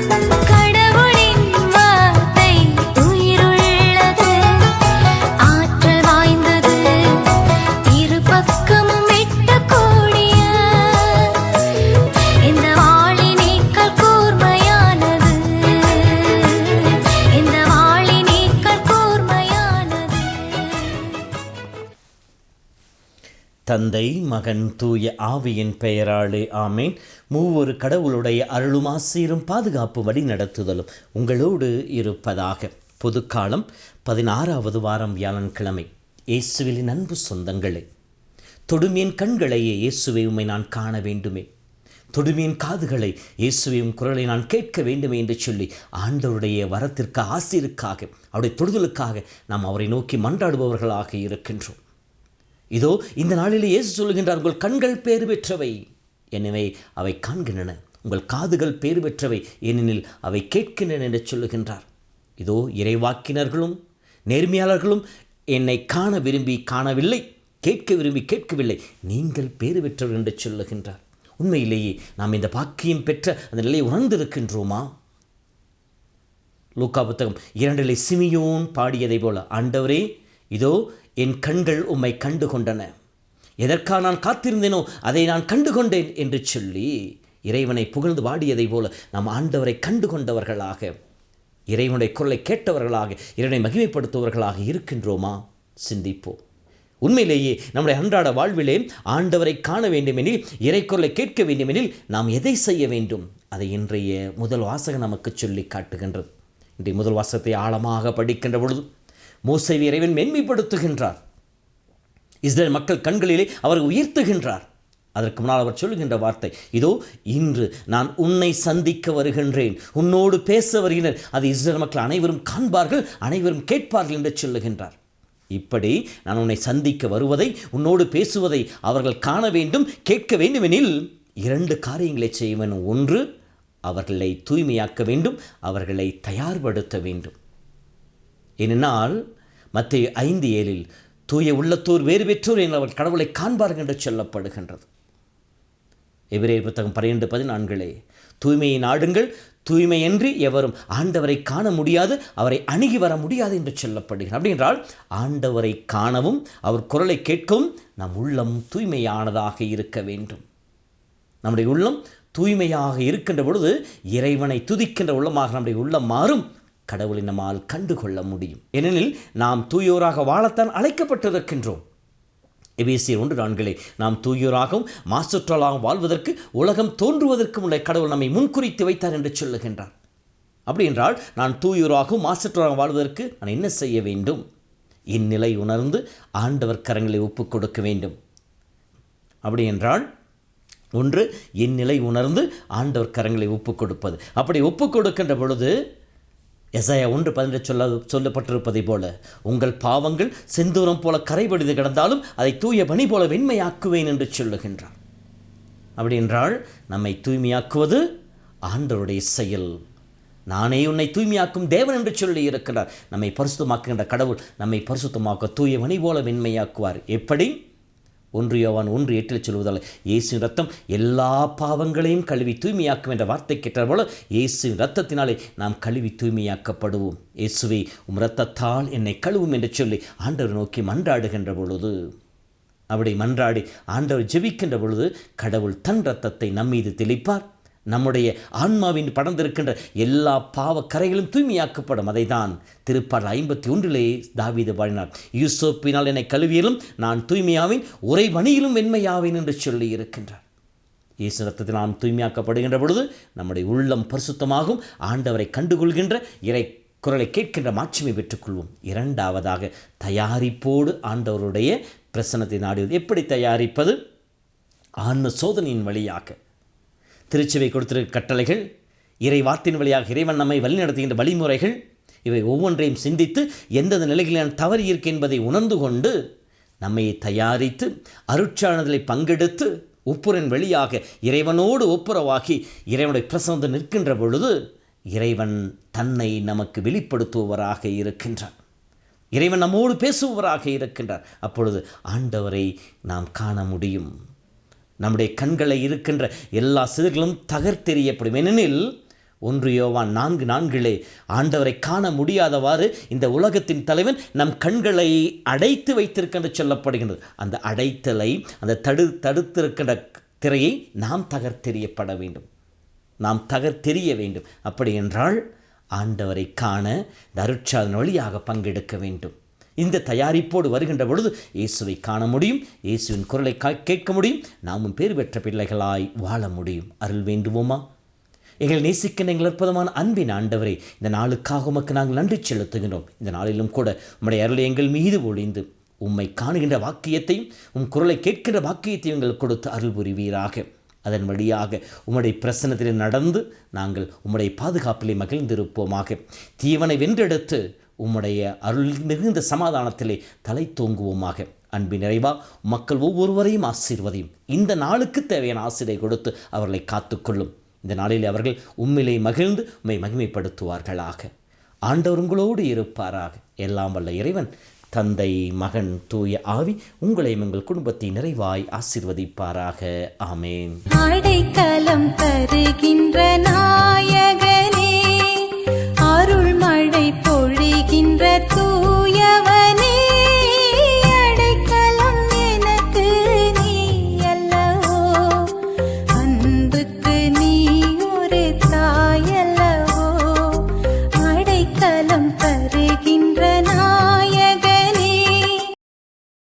Come தந்தை மகன் தூய ஆவியின் பெயராலே ஆமேன். மூவொரு கடவுளுடைய அருளும் ஆசீரும் பாதுகாப்பு வழி நடத்துதலும் உங்களோடு இருப்பதாக. பொதுக்காலம் பதினாறாவது வாரம் வியாழன்கிழமை. இயேசுவின் அன்பு சொந்தங்களே தொடுமையின் கண்களையே இயேசுவை உம்மை நான் காண வேண்டுமே. தொடுமையின் காதுகளை இயேசுவையும் குரலை நான் கேட்க வேண்டுமே என்று சொல்லி ஆண்டவருடைய வரத்திற்கு ஆசிருக்காக அவருடைய தொடுதலுக்காக நாம் அவரை நோக்கி மன்றாடுபவர்களாக இருக்கின்றோம். இதோ இந்த நாளிலே இயேசு சொல்கின்றார் உங்கள் கண்கள் பேறு பெற்றவை. எனவே அவை காண்கின்றன. உங்கள் காதுகள் பேறு பெற்றவை ஏனெனில் அவை கேட்கின்றன என்று சொல்லுகின்றார். இதோ இறைவாக்கினர்களும் நேர்மையாளர்களும் என்னை காண விரும்பி காணவில்லை கேட்க விரும்பி கேட்கவில்லை. நீங்கள் பேறு பெற்றவர் என்று சொல்லுகின்றார். உண்மையிலேயே நாம் இந்த பாக்கியம் பெற்ற அந்த நிலையை உணர்ந்திருக்கின்றோமா? லூக்கா புத்தகம் இரண்டிலே சிமியோன் பாடியதைப் போல ஆண்டவரே இதோ என் கண்கள் உம்மை கண்டு கொண்டன எதற்காக நான் காத்திருந்தேனோ அதை நான் கண்டு கொண்டேன் என்று சொல்லி இறைவனை புகழ்ந்து வாடியதை போல நாம் ஆண்டவரை கண்டு கொண்டவர்களாக இறைவனுடைய குரலை கேட்டவர்களாக இறைவனை மகிமைப்படுத்துவர்களாக இருக்கின்றோமா? சிந்திப்போம். உண்மையிலேயே நம்முடைய அன்றாட வாழ்விலே ஆண்டவரை காண வேண்டுமெனில் இறைக்குரலை கேட்க வேண்டுமெனில் நாம் எதை செய்ய வேண்டும்? அதை இன்றைய முதல் வாசகம் நமக்கு சொல்லி காட்டுகின்றது. இன்றைய முதல் வாசகத்தை ஆழமாக படிக்கின்ற பொழுது மோசை இறைவன் மென்மைப்படுத்துகின்றார். இஸ்ரேல் மக்கள் கண்களிலே அவர் உயர்த்துகின்றார். அதற்கு முன்னால் அவர் சொல்லுகின்ற வார்த்தை இதோ இன்று நான் உன்னை சந்திக்க வருகின்றேன். உன்னோடு பேச வருகின்றேன் அது இஸ்ரேல் மக்கள் அனைவரும் காண்பார்கள் அனைவரும் கேட்பார்கள் என்று சொல்லுகின்றார். இப்படி நான் உன்னை சந்திக்க வருவதை உன்னோடு பேசுவதை அவர்கள் காண வேண்டும் கேட்க வேண்டுமெனில் இரண்டு காரியங்களை செய்ய வேண்டும் ஒன்று அவர்களை தூய்மையாக்க வேண்டும் அவர்களை தயார்படுத்த வேண்டும். ஏனென்றால் மத்திய ஐந்து ஏழில் தூய உள்ளத்தோர் வேறு பெற்றோர் என அவர் கடவுளை காண்பார்கள் என்று சொல்லப்படுகின்றது. எபிரேயர் புத்தகம் பன்னிரண்டு பதினான்களே தூய்மையை நாடுங்கள் தூய்மையின்றி எவரும் ஆண்டவரை காண முடியாது அவரை அணுகி வர முடியாது என்று சொல்லப்படுகிறது. அப்படி என்றால் ஆண்டவரை காணவும் அவர் குரலை கேட்கவும் நம் உள்ளம் தூய்மையானதாக இருக்க வேண்டும். நம்முடைய உள்ளம் தூய்மையாக இருக்கின்ற பொழுது இறைவனை துதிக்கின்ற உள்ளமாக நம்முடைய உள்ளம் மாறும். கடவுளை நம்மால் கண்டுகொள்ள முடியும். ஏனெனில் நாம் தூயோராக வாழத்தான் அழைக்கப்பட்டிருக்கின்றோம். எபேசியர் ஒன்று நான்களே நாம் தூயோராகவும் மாசுற்றலாகவும் வாழ்வதற்கு உலகம் தோன்றுவதற்கு முன்னே கடவுள் நம்மை முன்குறித்து வைத்தார் என்று சொல்லுகின்றார். அப்படி என்றால் நான் தூயோராகவும் மாசுற்றலாகவும் வாழ்வதற்கு நான் என்ன செய்ய வேண்டும்? இந்நிலை உணர்ந்து ஆண்டவர் கரங்களை ஒப்புக் கொடுக்க வேண்டும். அப்படி என்றால் ஒன்று இந்நிலை உணர்ந்து ஆண்டவர் கரங்களை ஒப்புக் கொடுப்பது. அப்படி ஒப்புக் கொடுக்கின்ற பொழுது எசாயா ஒன்று பதினெட்டு சொல்ல சொல்லப்பட்டிருப்பதைப் போல உங்கள் பாவங்கள் செந்தூரம் போல கரைபடிந்து கிடந்தாலும் அதை தூய பணி போல வெண்மையாக்குவேன் என்று சொல்லுகின்றார். அப்படி என்றால் நம்மை தூய்மையாக்குவது ஆண்டவருடைய செயல். நானே உன்னை தூய்மையாக்கும் தேவன் என்று சொல்லி இருக்கிறார். நம்மை பரிசுத்தமாக்குகின்ற கடவுள் நம்மை பரிசுத்தமாக்க தூய மணி போல வெண்மையாக்குவார். எப்படி? ஒன்று யோவான் ஒன்று எட்டில் சொல்வதால் இயேசுவின் ரத்தம் எல்லா பாவங்களையும் கழுவி தூய்மையாக்கும் என்ற வார்த்தை கேட்டால் போல இயேசுவின் ரத்தத்தினாலே நாம் கழுவி தூய்மையாக்கப்படுவோம். இயேசுவை உம் ரத்தத்தால் என்னை கழுவும் என்று சொல்லி ஆண்டவர் நோக்கி மன்றாடுகின்ற பொழுது அப்படி மன்றாடி ஆண்டவர் ஜெபிக்கின்ற பொழுது கடவுள் தன் ரத்தத்தை நம்மீது தெளிப்பார். நம்முடைய ஆன்மாவின் படர்ந்திருக்கின்ற எல்லா பாவ கரைகளும் தூய்மையாக்கப்படும். அதை தான் திருப்பாடல் ஐம்பத்தி ஒன்றிலே தாவீது பாடினார். யூசோப்பினால் என்னை கழுவியலும் நான் தூய்மையாவேன் உரை பணியிலும் வெண்மையாவேன் என்று சொல்லி இருக்கின்றார் இயேசு ரத்தத்தில் நாம் தூய்மையாக்கப்படுகின்ற பொழுது நம்முடைய உள்ளம் பரிசுத்தமாகும். ஆண்டவரை கண்டுகொள்கின்ற இறை குரலை கேட்கின்ற மாட்சிமை பெற்றுக்கொள்வோம். இரண்டாவதாக தயாரிப்போடு ஆண்டவருடைய பிரசனத்தை நாடுவது. எப்படி தயாரிப்பது? ஆன்ம சோதனையின் வழியாக. திருச்சபை கொடுத்திருக்க கட்டளைகள் இறை வார்த்தையின் வழியாக இறைவன் நம்மை வழிநடத்துகின்ற வழிமுறைகள் இவை ஒவ்வொன்றையும் சிந்தித்து எந்தெந்த நிலைகளில் நான் தவறி இருக்கேன் என்பதை உணர்ந்து கொண்டு நம்மை தயாரித்து அருட்சானதில் பங்கெடுத்து ஒப்புரன் வழியாக இறைவனோடு ஒப்புரவாகி இறைவனுடைய பிரசனத்தில் நிற்கின்ற பொழுது இறைவன் தன்னை நமக்கு வெளிப்படுத்துபவராக இருக்கின்றார் இறைவன் நம்மோடு பேசுபவராக இருக்கின்றார் அப்பொழுது ஆண்டவரை நாம் காண முடியும். நம்முடைய கண்களை இருக்கின்ற எல்லா சிறுகளும் தகர்த்தெறியப்படும். ஏனெனில் ஒன்று யோவான் நான்கு நான்கிலே ஆண்டவரை காண முடியாதவாறு இந்த உலகத்தின் தலைவன் நம் கண்களை அடைத்து வைத்திருக்கின்ற சொல்லப்படுகின்றது. அந்த அடைத்தலை அந்த தடு தடுத்திருக்கின்ற திரையை நாம் தகர்த்தெறியப்பட வேண்டும். நாம் தகர்த்தெறிய வேண்டும். அப்படி என்றால் ஆண்டவரை காண இந்த வழியாக பங்கெடுக்க வேண்டும். இந்த தயாரிப்போடு வருகின்ற பொழுது இயேசுவை காண முடியும் இயேசுவின் குரலை கா- கேட்க முடியும் நாமும் பேர் பெற்ற பிள்ளைகளாய் வாழ முடியும். அருள் வேண்டுவோமா? எங்கள் நேசிக்கின்ற எங்கள் அற்புதமான அன்பின் ஆண்டவரே இந்த நாளுக்காக உமக்கு நாங்கள் நன்றி செலுத்துகின்றோம். இந்த நாளிலும் கூட உம்முடைய அருளை எங்கள் மீது ஒளிந்து உம்மை காணுகின்ற வாக்கியத்தையும் உம் குரலை கேட்கின்ற வாக்கியத்தையும் எங்களுக்கு கொடுத்து அருள் புரிவீராக. அதன் வழியாக உம்முடைய பிரசனத்தில் நடந்து நாங்கள் உம்முடைய பாதுகாப்பிலே மகிழ்ந்திருப்போமாக. தீவனை வென்றெடுத்து உம்முடைய அருள் மிகுந்த சமாதானத்திலே தலை தூங்குவோமாக. அன்பு நிறைவா மக்கள் ஒவ்வொருவரையும் ஆசீர்வதையும். இந்த நாளுக்கு தேவையான ஆசிரியை கொடுத்து அவர்களை காத்துக்கொள்ளும் இந்த நாளில் அவர்கள் உம்மிலே மகிழ்ந்து உம்மை மகிமைப்படுத்துவார்களாக. ஆண்டவர் உங்களோடு இருப்பாராக. எல்லாம் வல்ல இறைவன் தந்தை மகன் தூய ஆவி உங்களையும் உங்கள் குடும்பத்தை நிறைவாய் ஆசிர்வதிப்பாராக. ஆமேன்.